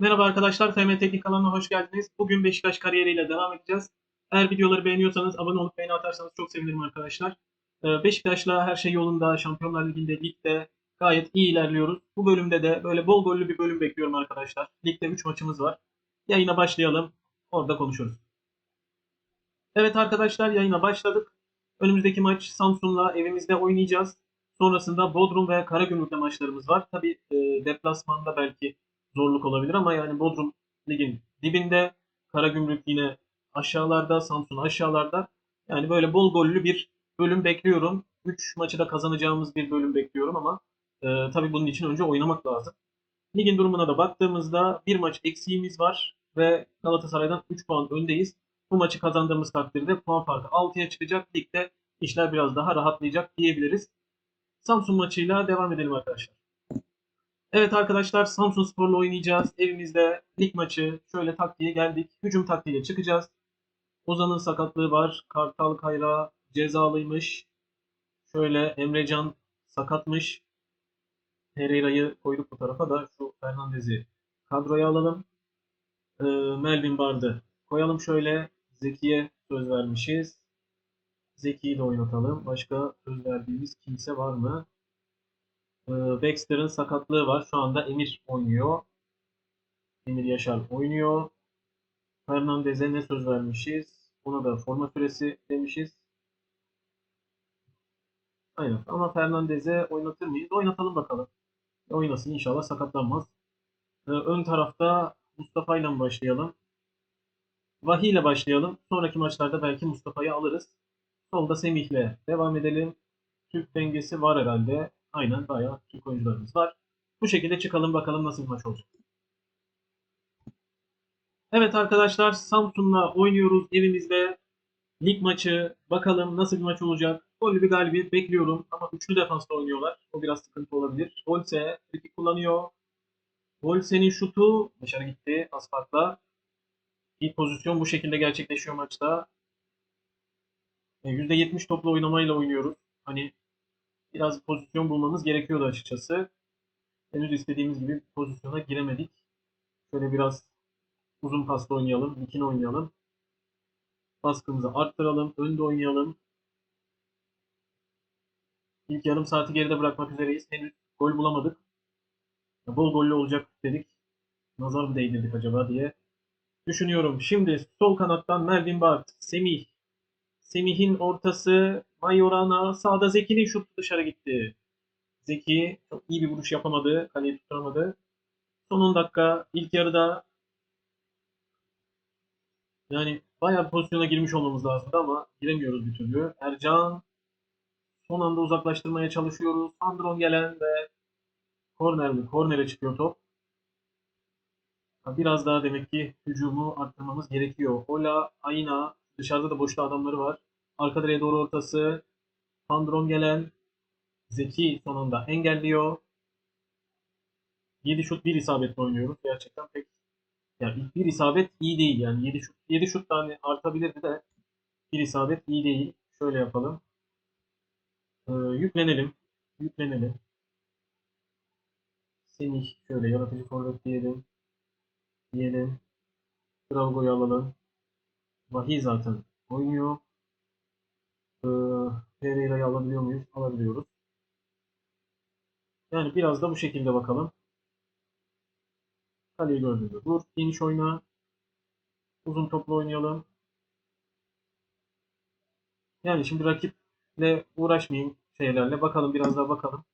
Merhaba arkadaşlar, FM Teknik kanalına hoş geldiniz. Bugün Beşiktaş kariyeriyle devam edeceğiz. Eğer videoları beğeniyorsanız abone olup beğeni atarsanız çok sevinirim arkadaşlar. Ee, Beşiktaş'la her şey yolunda, Şampiyonlar Ligi'nde, ligde gayet iyi ilerliyoruz. Bu bölümde de böyle bol gollü bir bölüm bekliyorum arkadaşlar. Ligde 3 maçımız var. Yayına başlayalım, orada konuşuruz. Evet arkadaşlar, yayına başladık. Önümüzdeki maç Samsun'la evimizde oynayacağız. Sonrasında Bodrum ve Karagümrük'le maçlarımız var. Tabi deplasmanda belki zorluk olabilir ama yani Bodrum ligin dibinde, Karagümrük yine aşağılarda, Samsun aşağılarda. Yani böyle bol gollü bir bölüm bekliyorum. 3 maçı da kazanacağımız bir bölüm bekliyorum ama e, tabii bunun için önce oynamak lazım. Ligin durumuna da baktığımızda bir maç eksiğimiz var ve Galatasaray'dan 3 puan öndeyiz. Bu maçı kazandığımız takdirde puan farkı 6'ya çıkacak. Ligde işler biraz daha rahatlayacak diyebiliriz. Samsun maçıyla devam edelim arkadaşlar. Evet arkadaşlar Samsun Spor'la oynayacağız. Evimizde lig maçı. Şöyle taktiğe geldik. Hücum taktiğiyle çıkacağız. Ozan'ın sakatlığı var. Kartal Kayra cezalıymış. Şöyle Emrecan sakatmış. Pereira'yı koyduk bu tarafa da şu Fernandez'i kadroya alalım. Ee, Melvin Bard'ı koyalım şöyle. Zeki'ye söz vermişiz. Zeki'yi de oynatalım. Başka söz verdiğimiz kimse var mı? Ee, Baxter'ın sakatlığı var. Şu anda Emir oynuyor. Emir Yaşar oynuyor. Fernandez'e ne söz vermişiz? Ona da forma süresi demişiz. Aynen. Ama Fernandez'e oynatır mıyız? Oynatalım bakalım. Oynasın inşallah sakatlanmaz. Ee, ön tarafta Mustafa ile başlayalım. Vahiy ile başlayalım. Sonraki maçlarda belki Mustafa'yı alırız. Solda Semih'le devam edelim. Türk dengesi var herhalde. Aynen bayağı Türk oyuncularımız var. Bu şekilde çıkalım bakalım nasıl bir maç olacak. Evet arkadaşlar Samsun'la oynuyoruz evimizde. Lig maçı. Bakalım nasıl bir maç olacak. Gollü bir galibiyet bekliyorum ama üçlü defansla oynuyorlar. O biraz sıkıntı olabilir. Olse frikik kullanıyor. Olse'nin şutu dışarı gitti az. İlk pozisyon bu şekilde gerçekleşiyor maçta. %70 toplu oynamayla oynuyoruz. Hani biraz pozisyon bulmamız gerekiyordu açıkçası. Henüz istediğimiz gibi pozisyona giremedik. Şöyle biraz uzun pasla oynayalım, dikine oynayalım. Baskımızı arttıralım, önde oynayalım. İlk yarım saati geride bırakmak üzereyiz. Henüz gol bulamadık. Bol gollü olacak dedik. Nazar mı değdirdik acaba diye düşünüyorum. Şimdi sol kanattan Melvin Bart, Semih. Semih'in ortası Mayorana. Sağda Zeki'nin şutu dışarı gitti. Zeki çok iyi bir vuruş yapamadı. Kaleyi tutturamadı. Son 10 dakika ilk yarıda yani bayağı bir pozisyona girmiş olmamız lazımdı ama giremiyoruz bir türlü. Ercan son anda uzaklaştırmaya çalışıyoruz. Sandron gelen ve korner mi? Kornere çıkıyor top. Biraz daha demek ki hücumu arttırmamız gerekiyor. Ola, Ayna, dışarıda da boşta adamları var. Arka direğe doğru ortası. Sandron gelen. Zeki sonunda engelliyor. 7 şut 1 isabetle oynuyoruz. Gerçekten pek yani bir isabet iyi değil yani 7 şut 7 şut tane artabilirdi de bir isabet iyi değil. Şöyle yapalım. Ee, yüklenelim. Yüklenelim. Semih şöyle yaratıcı forvet diyelim. Diyelim. Drago'yu alalım. Vahiy zaten oynuyor. Ee, Pereira'yı alabiliyor muyuz? Alabiliyoruz. Yani biraz da bu şekilde bakalım. Kaleyi gördüğünde dur. Geniş oyna. Uzun toplu oynayalım. Yani şimdi rakiple uğraşmayayım şeylerle. Bakalım biraz daha bakalım.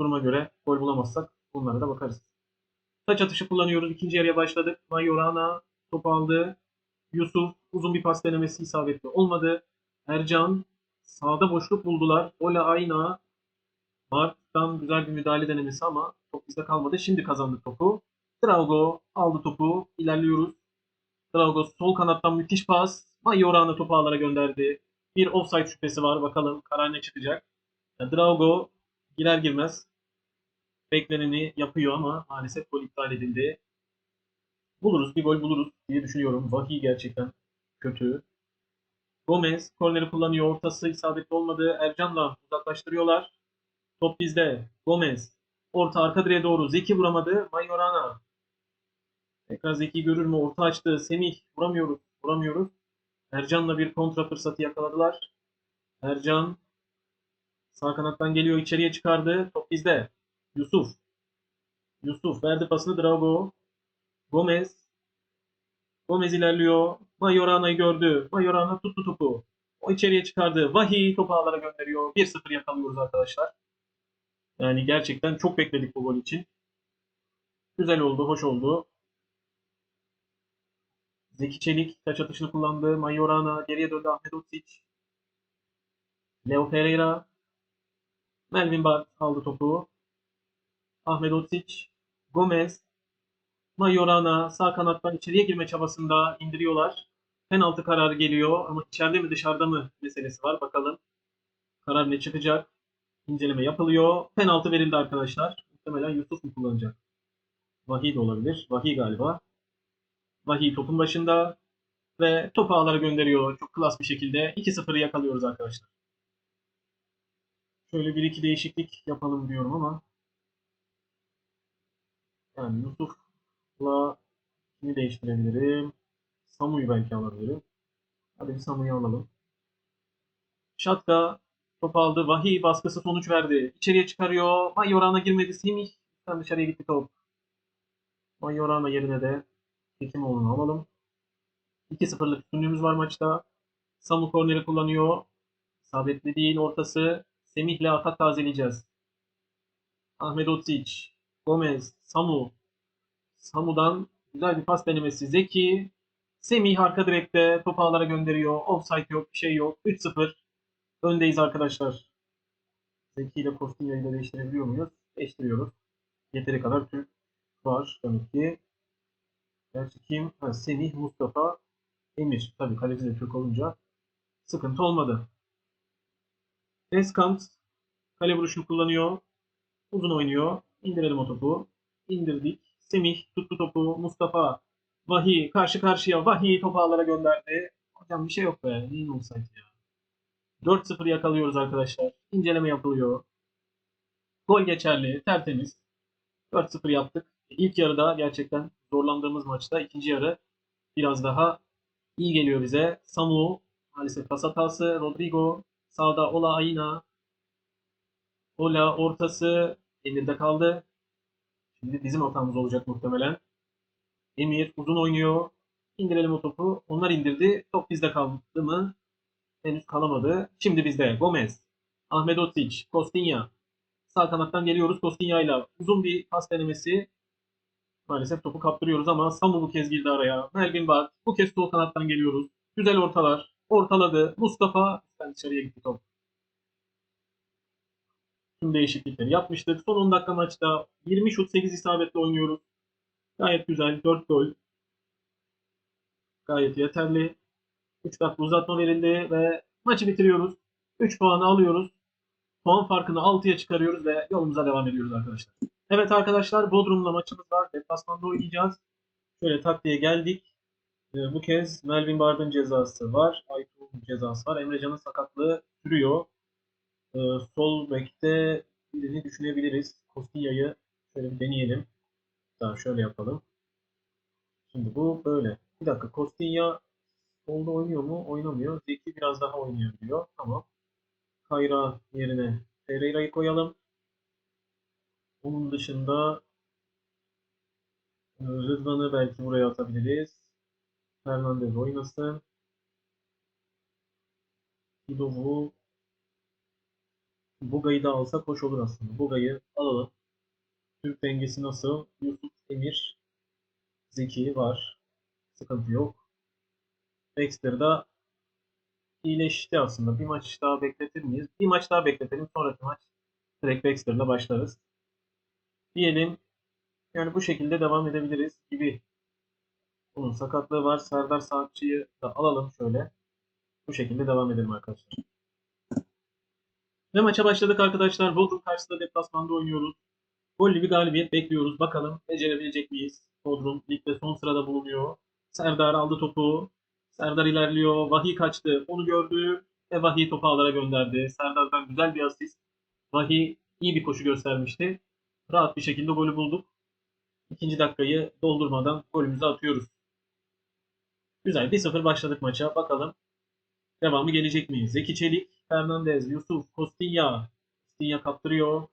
Duruma göre gol bulamazsak bunlara da bakarız. Taç atışı kullanıyoruz. İkinci yarıya başladık. Mayorana top aldı. Yusuf uzun bir pas denemesi isabetli olmadı. Ercan sağda boşluk buldular. Ola Ayna Bart'tan güzel bir müdahale denemesi ama top bizde kalmadı. Şimdi kazandı topu. Drago aldı topu. İlerliyoruz. Drago sol kanattan müthiş pas. Mayorana topu ağlara gönderdi. Bir offside şüphesi var. Bakalım karar ne çıkacak. Drago girer girmez bekleneni yapıyor ama maalesef gol iptal edildi. Buluruz. Bir gol buluruz diye düşünüyorum. Vahiy gerçekten kötü. Gomez korneri kullanıyor. Ortası isabetli olmadı. Ercan'la uzaklaştırıyorlar. Top bizde. Gomez. Orta arka direğe doğru. Zeki vuramadı. Mayorana. Tekrar Zeki görür mü? Orta açtı. Semih vuramıyoruz. Vuramıyoruz. Ercan'la bir kontra fırsatı yakaladılar. Ercan sağ kanattan geliyor. içeriye çıkardı. Top bizde. Yusuf. Yusuf verdi pasını Drago. Gomez. Gomez ilerliyor. Mayorana'yı gördü. Mayorana tuttu topu. O içeriye çıkardı. Vahiy topu ağlara gönderiyor. 1-0 yakalıyoruz arkadaşlar. Yani gerçekten çok bekledik bu gol için. Güzel oldu, hoş oldu. Zeki Çelik taç atışını kullandı. Mayorana geriye döndü. Ahmet Otsic. Leo Pereira. Melvin Bart aldı topu. Ahmet Otsic. Gomez. Mayorana sağ kanattan içeriye girme çabasında indiriyorlar. Penaltı kararı geliyor ama içeride mi dışarıda mı meselesi var. Bakalım karar ne çıkacak. İnceleme yapılıyor. Penaltı verildi arkadaşlar. Muhtemelen Yusuf mu kullanacak? Vahiy de olabilir. Vahiy galiba. Vahiy topun başında ve topu ağlara gönderiyor. Çok klas bir şekilde 2-0'ı yakalıyoruz arkadaşlar. Şöyle bir iki değişiklik yapalım diyorum ama yani Yusuf'la kimi değiştirebilirim? Samu'yu belki alabilirim. Hadi bir Samu'yu alalım. Şatka top aldı. Vahiy baskısı sonuç verdi. İçeriye çıkarıyor. Mayorana girmedi. Semih sen dışarıya gitti top. Mayorana yerine de Hekimoğlu'nu alalım. 2-0'lık üstünlüğümüz var maçta. Samu korneri kullanıyor. Sabitli değil ortası. Semih'le atak tazeleyeceğiz. Ahmet Otsic, Gomez, Samu. Samu'dan güzel bir pas denemesi. Zeki. Semih arka direkte top ağlara gönderiyor. Offside yok, bir şey yok. 3-0. Öndeyiz arkadaşlar. Zeki ile Costigna'yı da değiştirebiliyor muyuz? Değiştiriyoruz. Yeteri kadar Türk var demek ki. Gerçi kim? Ha, Semih, Mustafa, Emir. Tabii kaleci de Türk olunca sıkıntı olmadı. Eskant kale vuruşunu kullanıyor. Uzun oynuyor. İndirelim o topu. İndirdik. Semih tuttu topu. Mustafa Vahiy karşı karşıya. Vahiy topu ağlara gönderdi. Hocam bir şey yok be. Neyin olsaydı ya. 4-0 yakalıyoruz arkadaşlar. İnceleme yapılıyor. Gol geçerli. Tertemiz. 4-0 yaptık. İlk yarıda gerçekten zorlandığımız maçta ikinci yarı biraz daha iyi geliyor bize. Samu maalesef pas hatası. Rodrigo sağda Ola Aina. Ola ortası Emir'de kaldı. Şimdi bizim hatamız olacak muhtemelen. Emir uzun oynuyor. İndirelim o topu. Onlar indirdi. Top bizde kaldı mı? Henüz kalamadı. Şimdi bizde. Gomez. Ahmet Otsic. Costinha. Sağ kanattan geliyoruz Costinha ile. Uzun bir pas denemesi. Maalesef topu kaptırıyoruz ama Samu bu kez girdi araya. Melvin var. Bu kez sol kanattan geliyoruz. Güzel ortalar. Ortaladı. Mustafa. Ben dışarıya gitti top. Tüm değişiklikleri yapmıştık. Son 10 dakika maçta 20 şut 8 isabetle oynuyoruz. Gayet güzel. 4 gol. Gayet yeterli. 3 dakika uzatma verildi ve maçı bitiriyoruz. 3 puanı alıyoruz. Puan farkını 6'ya çıkarıyoruz ve yolumuza devam ediyoruz arkadaşlar. Evet arkadaşlar Bodrum'la maçımız var. Deplasmanda oynayacağız. Şöyle taktiğe geldik. Ee, bu kez Melvin Bard'ın cezası var. Aytun'un cezası var. Emrecan'ın sakatlığı sürüyor. Ee, sol bekte birini düşünebiliriz. Kostiya'yı şöyle bir deneyelim. Daha şöyle yapalım. Şimdi bu böyle. Bir dakika Kostinya solda oynuyor mu? Oynamıyor. Zeki biraz daha oynuyor diyor. Tamam. Kayra yerine Pereira'yı koyalım. Onun dışında e, Rıdvan'ı belki buraya atabiliriz. Fernandez oynasın. Hidov'u Buga'yı da alsak hoş olur aslında. Buga'yı alalım. Türk dengesi nasıl? Yusuf, Emir, Zeki var. Sıkıntı yok. Dexter da iyileşti aslında. Bir maç daha bekletir miyiz? Bir maç daha bekletelim. Sonraki maç direkt Dexter'la başlarız. Diyelim yani bu şekilde devam edebiliriz gibi. Bunun sakatlığı var. Serdar Saatçı'yı da alalım şöyle. Bu şekilde devam edelim arkadaşlar. Ve maça başladık arkadaşlar. Bodrum karşısında deplasmanda oynuyoruz. Gollü bir galibiyet bekliyoruz. Bakalım becerebilecek miyiz? Bodrum ligde son sırada bulunuyor. Serdar aldı topu. Serdar ilerliyor. Vahiy kaçtı. Onu gördü ve Vahiy topu ağlara gönderdi. Serdar'dan güzel bir asist. Vahiy iyi bir koşu göstermişti. Rahat bir şekilde golü bulduk. İkinci dakikayı doldurmadan golümüzü atıyoruz. Güzel 1-0 başladık maça. Bakalım devamı gelecek mi? Zeki Çelik, Fernandez, Yusuf, Costinha. Costinha kaptırıyor.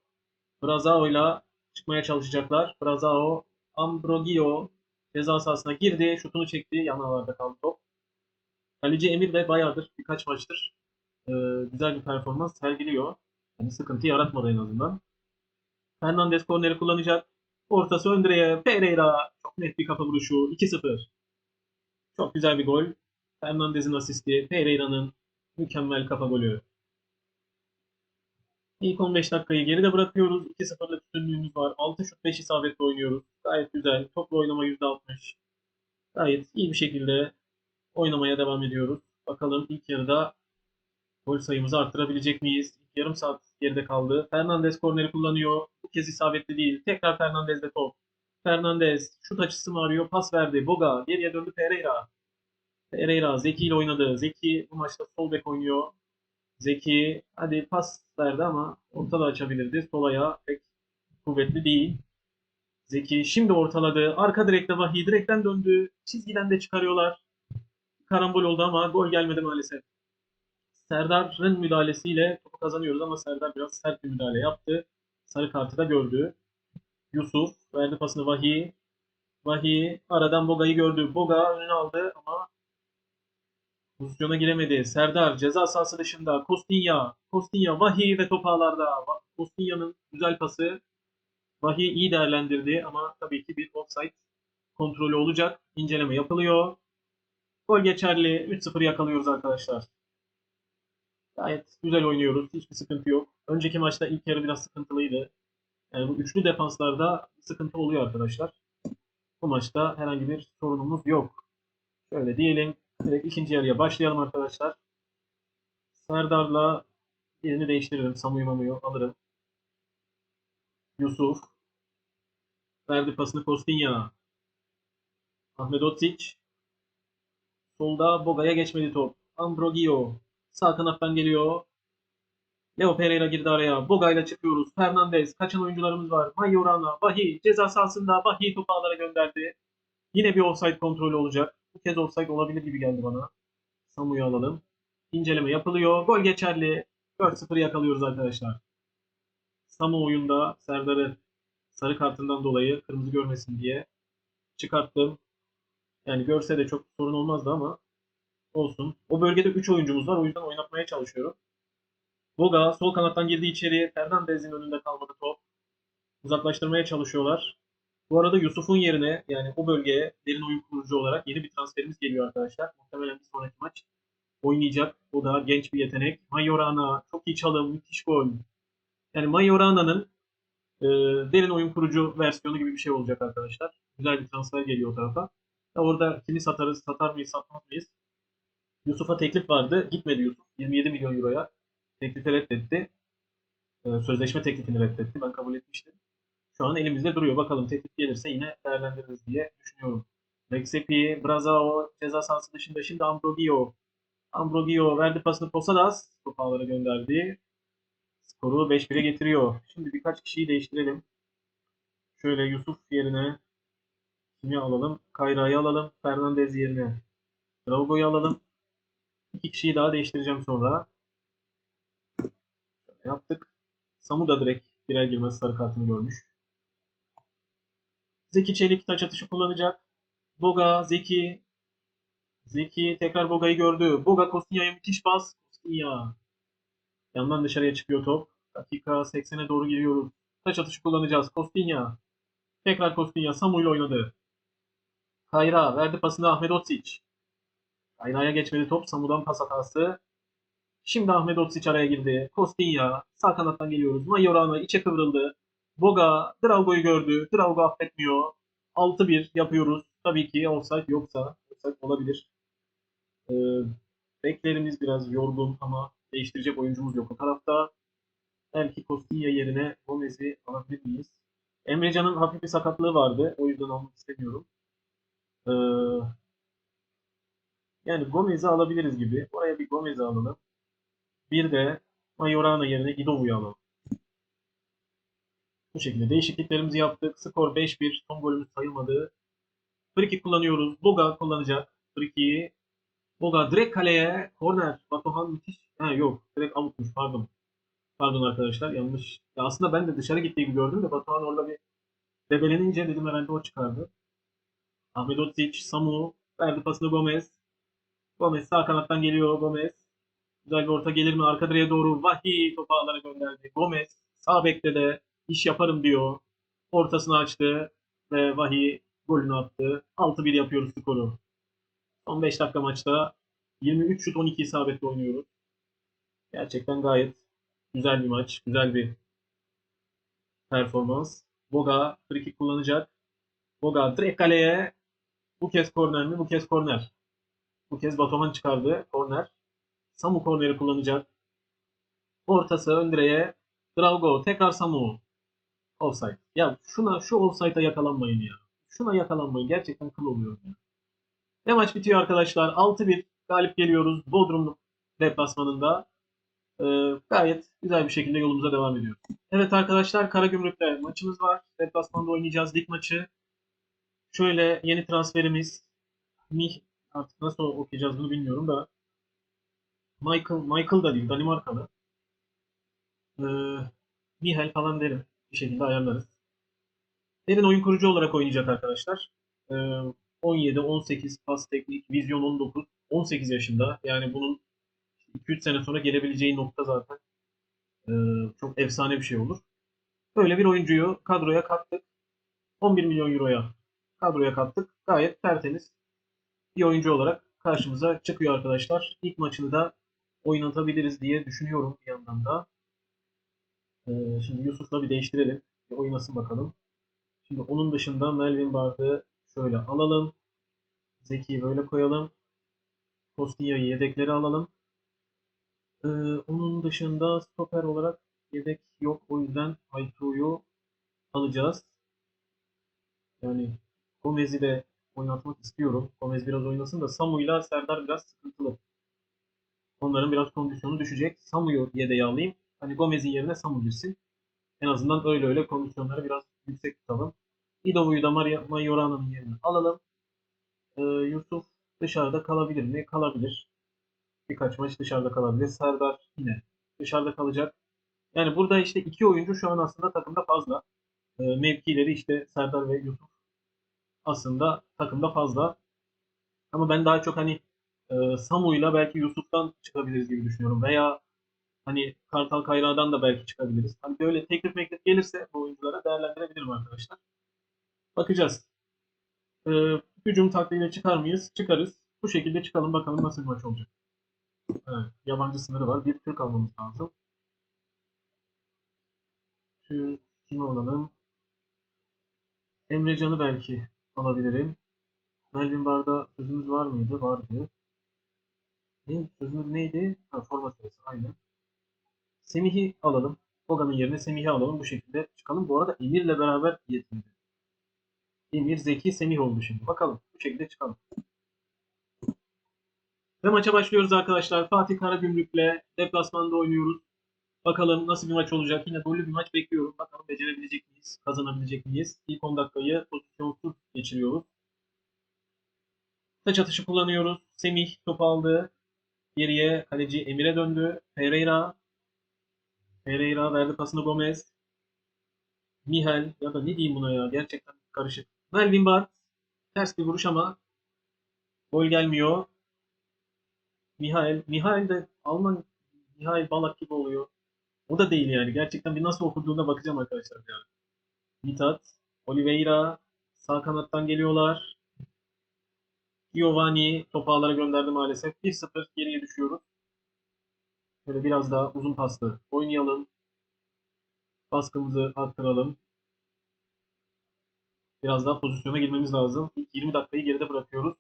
Brazao'yla çıkmaya çalışacaklar. Brazao, Ambrogio ceza sahasına girdi. Şutunu çekti. Yanlarlarda kaldı top. Kaleci Emir de bayağıdır birkaç maçtır e, güzel bir performans sergiliyor. Yani sıkıntı yaratmadı en azından. Fernandez korneri kullanacak. Ortası ön direğe. Pereira. Çok net bir kafa vuruşu. 2-0. Çok güzel bir gol. Fernandez'in asisti. Pereira'nın mükemmel kafa golü. İlk 15 dakikayı geride bırakıyoruz. 2-0'lık üstünlüğümüz var. 6 şut 5 isabetle oynuyoruz. Gayet güzel. Toplu oynama %60. Gayet iyi bir şekilde oynamaya devam ediyoruz. Bakalım ilk yarıda gol sayımızı arttırabilecek miyiz? Yarım saat geride kaldı. Fernandez korneri kullanıyor. Bu kez isabetli değil. Tekrar Fernandez'de top. Fernandez şut açısı mı arıyor? Pas verdi. Boga geriye döndü Pereira. Pereira Zeki ile oynadı. Zeki bu maçta sol bek oynuyor. Zeki hadi pas verdi ama orta da açabilirdi. Sol ayağı pek kuvvetli değil. Zeki şimdi ortaladı. Arka direkte Vahiy direkten döndü. Çizgiden de çıkarıyorlar. Karambol oldu ama gol gelmedi maalesef. Serdar'ın müdahalesiyle topu kazanıyoruz ama Serdar biraz sert bir müdahale yaptı. Sarı kartı da gördü. Yusuf verdi pasını Vahiy. Vahiy aradan Boga'yı gördü. Boga önüne aldı ama pozisyona giremedi. Serdar ceza sahası dışında. Kostinha. Kostinha Vahiy ve top ağlarda. Va- Kostinha'nın güzel pası. Vahiy iyi değerlendirdi ama tabii ki bir offside kontrolü olacak. İnceleme yapılıyor. Gol geçerli. 3-0 yakalıyoruz arkadaşlar. Gayet güzel oynuyoruz. Hiçbir sıkıntı yok. Önceki maçta ilk yarı biraz sıkıntılıydı. Yani bu üçlü defanslarda sıkıntı oluyor arkadaşlar. Bu maçta herhangi bir sorunumuz yok. Şöyle diyelim. Direkt ikinci yarıya başlayalım arkadaşlar. Serdar'la yerini değiştiririm. Samu'yu Mamu'yu alırım. Yusuf. Verdi pasını Kostinha. Ahmet Otsic. Solda Boga'ya geçmedi top. Ambrogio. Sağ kanattan geliyor. Leo Pereira girdi araya. Boga ile çıkıyoruz. Fernandez. Kaçan oyuncularımız var. Majorana. Vahiy. Ceza sahasında. Vahiy topu ağlara gönderdi. Yine bir offside kontrolü olacak. Bu kez offside olabilir gibi geldi bana. Samu'yu alalım. İnceleme yapılıyor. Gol geçerli. 4-0 yakalıyoruz arkadaşlar. Samu oyunda Serdar'ı sarı kartından dolayı kırmızı görmesin diye çıkarttım. Yani görse de çok sorun olmazdı ama olsun. O bölgede 3 oyuncumuz var. O yüzden oynatmaya çalışıyorum. Boga sol kanattan girdi içeri. Fernandez'in önünde kalmadı top. Uzaklaştırmaya çalışıyorlar. Bu arada Yusuf'un yerine yani o bölgeye derin oyun kurucu olarak yeni bir transferimiz geliyor arkadaşlar. Muhtemelen bir sonraki maç oynayacak. O da genç bir yetenek. Majorana çok iyi çalım, müthiş gol. Yani Majorana'nın e, derin oyun kurucu versiyonu gibi bir şey olacak arkadaşlar. Güzel bir transfer geliyor o tarafa. Ya orada kimi satarız, satar mıyız, satmaz mıyız? Yusuf'a teklif vardı. Gitmedi Yusuf. 27 milyon euroya teklifi reddetti. Ee, sözleşme teklifini reddetti. Ben kabul etmiştim. Şu an elimizde duruyor. Bakalım teklif gelirse yine değerlendiririz diye düşünüyorum. Rexepi, Brazao ceza sahası dışında şimdi Ambrogio. Ambrogio verdi pasını Posadas. Top ağlara gönderdi. Skoru 5-1'e getiriyor. Şimdi birkaç kişiyi değiştirelim. Şöyle Yusuf yerine kimi alalım? Kayra'yı alalım. Fernandez yerine Drago'yu alalım. İki kişiyi daha değiştireceğim sonra. Şöyle yaptık. Samu da direkt birer girmez sarı kartını görmüş. Zeki Çelik taç atışı kullanacak. Boga, Zeki. Zeki tekrar Boga'yı gördü. Boga Kostinha'ya müthiş pas. Kostinha. Yandan dışarıya çıkıyor top. Dakika 80'e doğru giriyoruz. Taç atışı kullanacağız. Kostinha. Tekrar Kostinha. Samu ile oynadı. Kayra verdi pasını Ahmet Otsic. Kayra'ya geçmedi top. Samu'dan pas hatası. Şimdi Ahmet Otsic araya girdi. Kostinha. Sağ kanattan geliyoruz. Majorana içe kıvrıldı. Boga Drago'yu gördü. Drago affetmiyor. 6-1 yapıyoruz. Tabii ki offside yoksa offside olabilir. Ee, beklerimiz biraz yorgun ama değiştirecek oyuncumuz yok o tarafta. Belki Kostinha yerine Gomez'i alabilir miyiz? Emrecan'ın hafif bir sakatlığı vardı. O yüzden almak istemiyorum. Ee, yani Gomez'i alabiliriz gibi. Oraya bir Gomez'i alalım. Bir de Majorana yerine Gidovu'yu alalım. Bu şekilde değişikliklerimizi yaptık. Skor 5-1. Son golümüz sayılmadı. Friki kullanıyoruz. Boga kullanacak. Friki'yi. Boga direkt kaleye. Korner. Batuhan müthiş. Ha yok. Direkt avutmuş. Pardon. Pardon arkadaşlar. Yanlış. Ya aslında ben de dışarı gittiği gibi gördüm de Batuhan orada bir debelenince dedim herhalde o çıkardı. Ahmet Otsic, Samu. Verdi pasını Gomez. Gomez sağ kanattan geliyor. Gomez. Güzel bir orta gelir mi? Arka direğe doğru Vahiy topu gönderdi. Gomez sağ bekte de iş yaparım diyor. Ortasını açtı ve Vahiy golünü attı. 6-1 yapıyoruz skoru. Son 5 dakika maçta 23 şut 12 isabetle oynuyoruz. Gerçekten gayet güzel bir maç. Güzel bir performans. Boga free kullanacak. Boga direkt kaleye. Bu kez korner mi? Bu kez korner. Bu kez Batuhan çıkardı. Korner. Samu korneri kullanacak. Ortası ön direğe. Drago tekrar Samu. Offside. Ya şuna şu offside'a yakalanmayın ya. Şuna yakalanmayın. Gerçekten kıl oluyorum ya. Ve maç bitiyor arkadaşlar. 6-1 galip geliyoruz. Bodrum deplasmanında. Ee, gayet güzel bir şekilde yolumuza devam ediyoruz. Evet arkadaşlar Karagümrük'te maçımız var. Deplasmanda oynayacağız lig maçı. Şöyle yeni transferimiz Mih artık nasıl okuyacağız bunu bilmiyorum da Michael Michael da değil Danimarkalı. Ee, Mihal falan derim. Bir şekilde ayarlarız. Derin oyun kurucu olarak oynayacak arkadaşlar. Ee, 17, 18 pas teknik, vizyon 19, 18 yaşında. Yani bunun 2-3 sene sonra gelebileceği nokta zaten ee, çok efsane bir şey olur. Böyle bir oyuncuyu kadroya kattık. 11 milyon euroya kadroya kattık. Gayet tertemiz bir oyuncu olarak karşımıza çıkıyor arkadaşlar. İlk maçını da oynatabiliriz diye düşünüyorum bir yandan da. Ee, şimdi Yusuf'la bir değiştirelim. Bir oynasın bakalım. Şimdi onun dışında Melvin Bard'ı şöyle alalım. Zeki'yi böyle koyalım. Costinya'yı yedekleri alalım. Ee, onun dışında stoper olarak yedek yok. O yüzden Aytu'yu alacağız. Yani Gomez'i de oynatmak istiyorum. Gomez biraz oynasın da Samu'yla Serdar biraz sıkıntılı. Onların biraz kondisyonu düşecek. Samu'yu yedeğe alayım. Hani Gomez'in yerine Samu girsin. En azından öyle öyle kondisyonları biraz yüksek tutalım. İdovu'yu da Maria Majorana'nın yerine alalım. Ee, Yusuf dışarıda kalabilir mi? Kalabilir. Birkaç maç dışarıda kalabilir. Serdar yine dışarıda kalacak. Yani burada işte iki oyuncu şu an aslında takımda fazla. Ee, mevkileri işte Serdar ve Yusuf aslında takımda fazla. Ama ben daha çok hani e, Samu'yla belki Yusuf'tan çıkabiliriz gibi düşünüyorum. Veya hani Kartal Kayra'dan da belki çıkabiliriz. Hani böyle teklif meklif gelirse bu oyunculara değerlendirebilirim arkadaşlar. Bakacağız. E, hücum taktiğiyle çıkar mıyız? Çıkarız. Bu şekilde çıkalım bakalım nasıl bir maç olacak. Evet, yabancı sınırı var. Bir Türk almamız lazım. Şu kimi alalım? Emrecan'ı belki alabilirim. Melvin Bar'da sözümüz var mıydı? Vardı. Ne, sözümüz neydi? Ha, forma sırası. Aynen. Semih'i alalım. Boga'nın yerine Semih'i alalım. Bu şekilde çıkalım. Bu arada Emir'le beraber yetindi. Emir, Zeki, Semih oldu şimdi. Bakalım. Bu şekilde çıkalım. Ve maça başlıyoruz arkadaşlar. Fatih Karagümrük'le deplasmanda oynuyoruz. Bakalım nasıl bir maç olacak. Yine gollü bir maç bekliyorum. Bakalım becerebilecek miyiz? Kazanabilecek miyiz? İlk 10 dakikayı pozisyonsuz geçiriyoruz. Taç atışı kullanıyoruz. Semih topu aldı. Geriye kaleci Emir'e döndü. Pereira. Pereira verdi pasını Gomez. Mihal ya da ne diyeyim buna ya gerçekten karışık. Melvin Bart. Ters bir vuruş ama gol gelmiyor. Mihail. Mihail de Alman Mihail Balak gibi oluyor. O da değil yani. Gerçekten bir nasıl okuduğuna bakacağım arkadaşlar yani. Mithat, Oliveira sağ kanattan geliyorlar. Giovanni topu ağlara gönderdi maalesef. 1-0 geriye düşüyoruz. Böyle biraz daha uzun paslı oynayalım. Baskımızı arttıralım. Biraz daha pozisyona girmemiz lazım. İlk 20 dakikayı geride bırakıyoruz.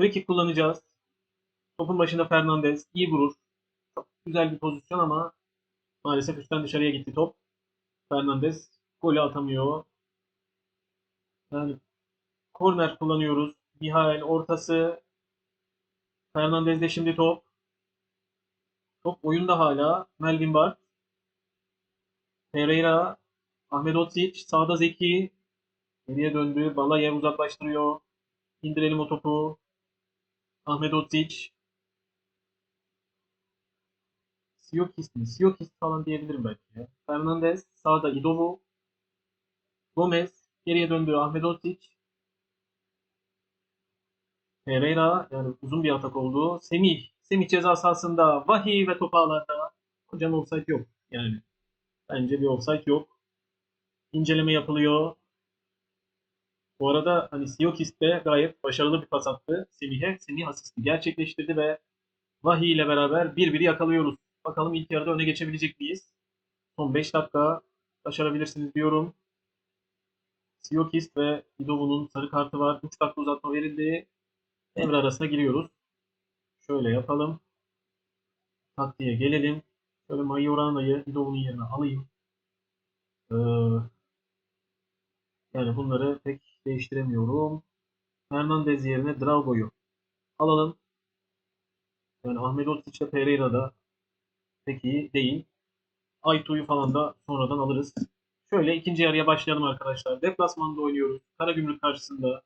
Free kullanacağız. Topun başında Fernandez iyi vurur. Çok güzel bir pozisyon ama maalesef üstten dışarıya gitti top. Fernandez golü atamıyor. Yani korner kullanıyoruz. Mihail ortası. Fernandez'de şimdi top. Top oyunda hala. Melvin Bart. Pereira, Ahmet Otsic, sağda Zeki, geriye döndü. Balayev uzaklaştırıyor. İndirelim o topu. Ahmet Otsic. Siyokis mi? Siyokis falan diyebilirim belki ya. Fernandez, sağda İdovu. Gomez, geriye döndü. Ahmet Otsic. Pereira, yani uzun bir atak oldu. Semih, Semih ceza sahasında. Vahiy ve top ağlarda. Hocam offside yok. Yani bence bir offside yok. İnceleme yapılıyor. Bu arada hani Siyokis de gayet başarılı bir pas attı Semih'e. Semih asisti gerçekleştirdi ve Vahiy ile beraber 1-1 yakalıyoruz. Bakalım ilk yarıda öne geçebilecek miyiz? Son 5 dakika başarabilirsiniz diyorum. Siyokis ve İdovu'nun sarı kartı var. 3 dakika uzatma verildi. Devre arasına giriyoruz. Şöyle yapalım. Taktiğe gelelim. Şöyle Majorana'yı İdovu'nun yerine alayım. Ee, yani bunları pek değiştiremiyorum. Hernandez yerine Drago'yu alalım. Yani Ahmet Otsic ile Pereira da pek iyi değil. Aytu'yu falan da sonradan alırız. Şöyle ikinci yarıya başlayalım arkadaşlar. Deplasmanda oynuyoruz. Karagümrük karşısında.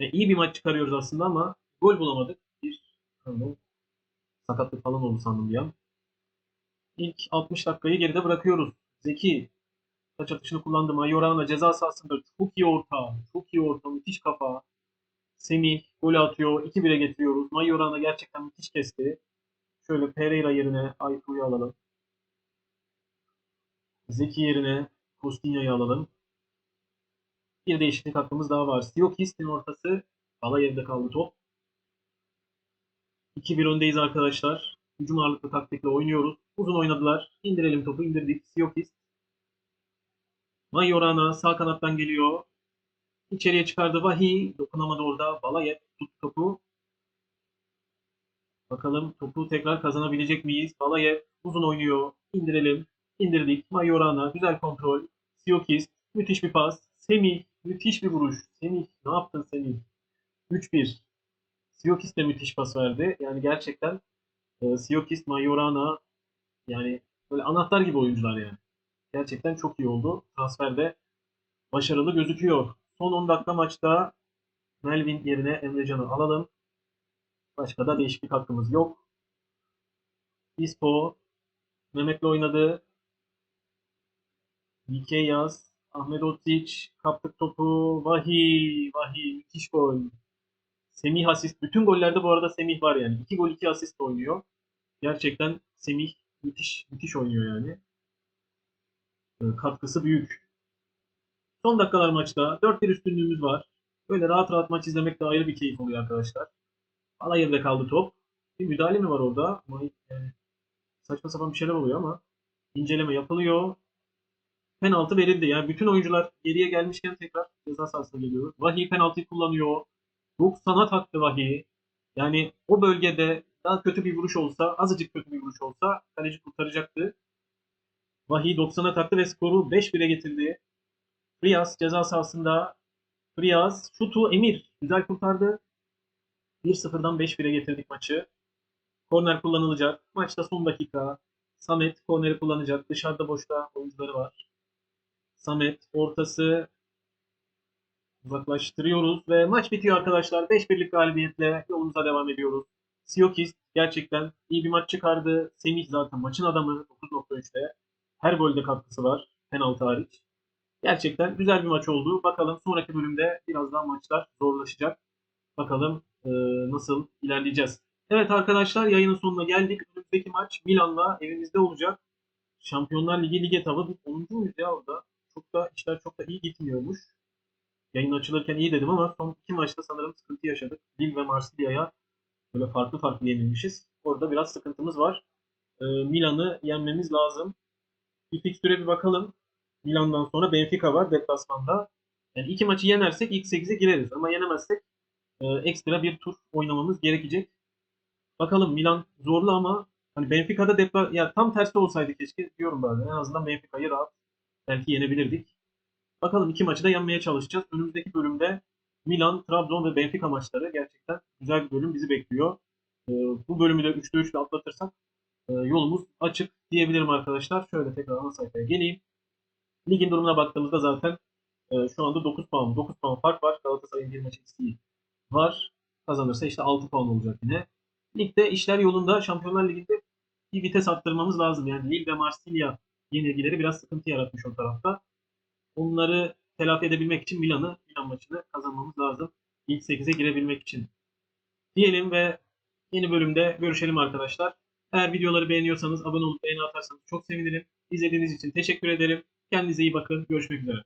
E, iyi bir maç çıkarıyoruz aslında ama gol bulamadık. Pardon, sakatlık falan oldu sandım bir an. İlk 60 dakikayı geride bırakıyoruz. Zeki taç atışını kullandı. Mayorana ceza sahasında çok iyi orta. Çok iyi orta. Müthiş kafa. Semih gol atıyor. 2-1'e getiriyoruz. Mayorana gerçekten müthiş kesti. Şöyle Pereira yerine Aytu'yu alalım. Zeki yerine Kostinya'yı alalım. Bir değişiklik hakkımız daha var. Siyokis'in ortası Balayev'de kaldı top. 2-1 öndeyiz arkadaşlar. Hücum ağırlıklı taktikle oynuyoruz. Uzun oynadılar. İndirelim topu. indirdik. Siyokis. Mayorana sağ kanattan geliyor. İçeriye çıkardı Vahiy. Dokunamadı orada. Balayev tuttu topu. Bakalım topu tekrar kazanabilecek miyiz? Balayev uzun oynuyor. İndirelim. İndirdik. Mayorana güzel kontrol. Siyokis müthiş bir pas. Semih müthiş bir vuruş. Semih ne yaptın Semih? 3-1. Siyokis de müthiş pas verdi. Yani gerçekten e, Siyokis, Mayorana yani böyle anahtar gibi oyuncular yani. Gerçekten çok iyi oldu. Transferde başarılı gözüküyor. Son 10 dakika maçta Melvin yerine Emrecan'ı alalım. Başka da değişiklik hakkımız yok. Ispo Mehmet'le oynadı. DK Yaz, Ahmet Otsic, kaptık topu, Vahiy, Vahiy, müthiş gol. Semih asist. Bütün gollerde bu arada Semih var yani. 2 gol 2 asist oynuyor. Gerçekten Semih müthiş müthiş oynuyor yani. Ee, katkısı büyük. Son dakikalar maçta 4-1 üstünlüğümüz var. Böyle rahat rahat maç izlemek de ayrı bir keyif oluyor arkadaşlar. Alayev'de kaldı top. Bir müdahale mi var orada? Saçma sapan bir şeyler oluyor ama inceleme yapılıyor. Penaltı verildi. Yani bütün oyuncular geriye gelmişken tekrar ceza sahasına geliyor. Vahiy penaltıyı kullanıyor. 90'a taktı Vahiy. Yani o bölgede daha kötü bir vuruş olsa, azıcık kötü bir vuruş olsa kaleci kurtaracaktı. Vahiy 90'a taktı ve skoru 5-1'e getirdi. Frias ceza sahasında Frias şutu Emir güzel kurtardı. 1-0'dan 5-1'e getirdik maçı. Korner kullanılacak. Maçta son dakika. Samet korneri kullanacak. Dışarıda boşta oyuncuları var. Samet ortası uzaklaştırıyoruz ve maç bitiyor arkadaşlar. 5-1'lik galibiyetle yolumuza devam ediyoruz. Siyokis gerçekten iyi bir maç çıkardı. Semih zaten maçın adamı 9.3'te. Her golde katkısı var. Penaltı hariç. Gerçekten güzel bir maç oldu. Bakalım sonraki bölümde biraz daha maçlar zorlaşacak. Bakalım e, nasıl ilerleyeceğiz. Evet arkadaşlar yayının sonuna geldik. Önümüzdeki maç Milan'la evimizde olacak. Şampiyonlar Ligi lig etabı. Biz 10. muyuz ya orada? Çok da işler çok da iyi gitmiyormuş. Yayın açılırken iyi dedim ama son iki maçta sanırım sıkıntı yaşadık. Lille ve Marsilya'ya böyle farklı farklı yenilmişiz. Orada biraz sıkıntımız var. E, Milan'ı yenmemiz lazım. Bir fikstüre bir bakalım. Milan'dan sonra Benfica var deplasmanda. Yani iki maçı yenersek ilk 8'e gireriz. Ama yenemezsek e, ekstra bir tur oynamamız gerekecek. Bakalım Milan zorlu ama hani Benfica'da depla ya tam tersi olsaydı keşke diyorum bazen. En azından Benfica'yı rahat belki yenebilirdik. Bakalım iki maçı da yenmeye çalışacağız. Önümüzdeki bölümde Milan, Trabzon ve Benfica maçları gerçekten güzel bir bölüm bizi bekliyor. E, bu bölümü de 3'te 3'te atlatırsak e, yolumuz açık diyebilirim arkadaşlar. Şöyle tekrar ana sayfaya geleyim. Ligin durumuna baktığımızda zaten e, şu anda 9 puan, 9 puan fark var. Galatasaray'ın bir maç eksiği var. Kazanırsa işte 6 puan olacak yine. Ligde işler yolunda. Şampiyonlar Ligi'nde bir vites arttırmamız lazım. Yani Lille ve Marsilya yenilgileri biraz sıkıntı yaratmış o tarafta. Onları telafi edebilmek için Milan'ı, Milan maçını kazanmamız lazım. İlk 8'e girebilmek için. Diyelim ve yeni bölümde görüşelim arkadaşlar. Eğer videoları beğeniyorsanız abone olup beğeni atarsanız çok sevinirim. İzlediğiniz için teşekkür ederim. Kendinize iyi bakın. Görüşmek üzere.